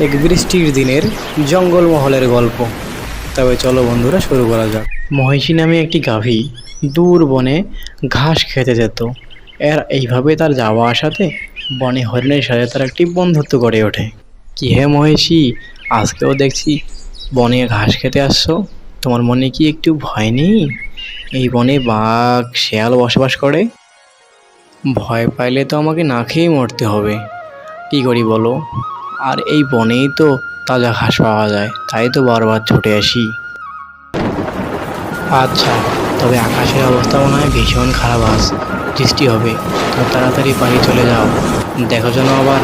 এক বৃষ্টির দিনের জঙ্গলমহলের গল্প। তবে চলো বন্ধুরা, শুরু করা যাক। মহিষী নামে একটি গাভী দূর বনে ঘাস খেতে যেত। এর এইভাবে তার যাওয়া আসাতে বনে হরিণের সাথে তার একটি বন্ধুত্ব গড়ে ওঠে। কি হে মহিষী, আজকেও দেখছি বনে ঘাস খেতে আসছো। তোমার মনে কি একটু ভয় নেই? এই বনে বাঘ, শেয়াল বসবাস করে। ভয় পাইলে তো আমাকে না খেয়েই মরতে হবে। কী করি বলো? আর এই বনেই তো তাজা ঘাস পাওয়া যায়, তাই তো বারবার ছুটে আসি। আচ্ছা তবে আকাশের অবস্থা মনে হয় ভীষণ খারাপ আজ। বৃষ্টি হবে, তো তাড়াতাড়ি বাড়ি চলে যাও। দেখো যেন আবার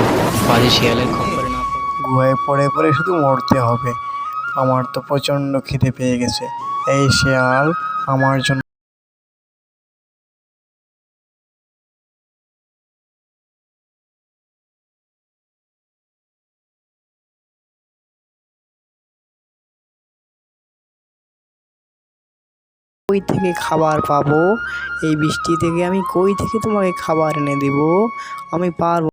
বাজে শিয়ালের খপ্পরে না গুহায় পড়ে পড়ে শুধু মরতে হবে। আমার তো প্রচণ্ড খিদে পেয়ে গেছে। এই শিয়াল আমার জন্য কই থেকে খাবার পাবো? এই বৃষ্টি থেকে আমি কই থেকে তোমাকে খাবার এনে দেবো? আমি পারব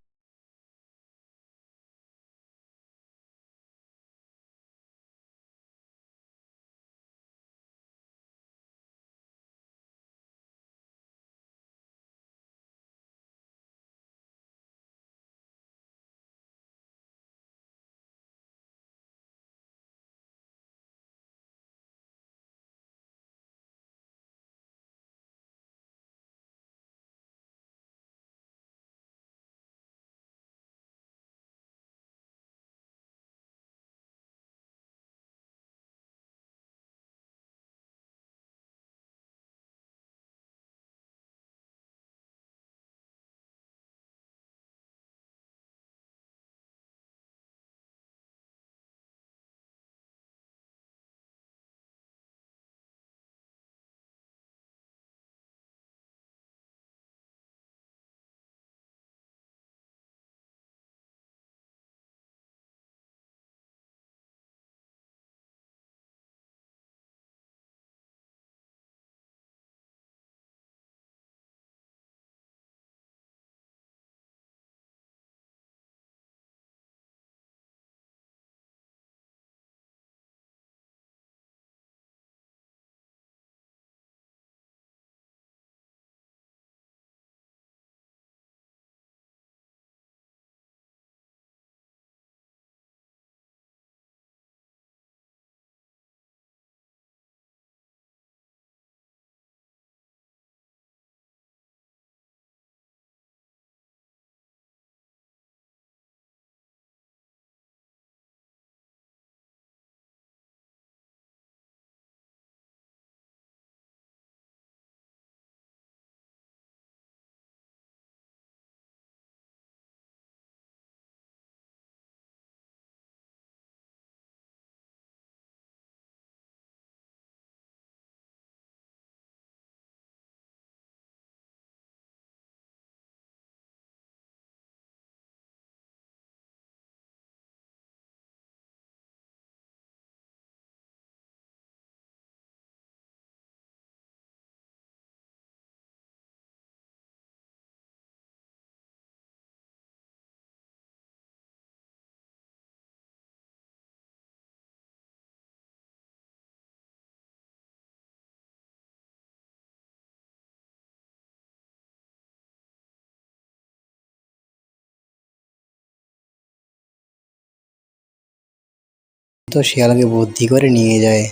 শিয়ালকে বুদ্ধি করে নিয়ে যায়।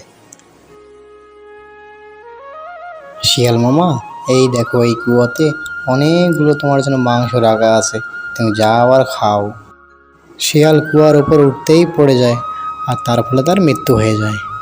শিয়াল, মামা, এই দেখো, এই কুয়াতে অনেকগুলো তোমার জন্য মাংস রাখা আছে। তুমি যা আবার খাও। শিয়াল কুয়ার উপর উঠতেই পড়ে যায় আর তার ফলে তার মৃত্যু হয়ে যায়।